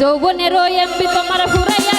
যৌবনের এমপি তোমার ফুরাইয়া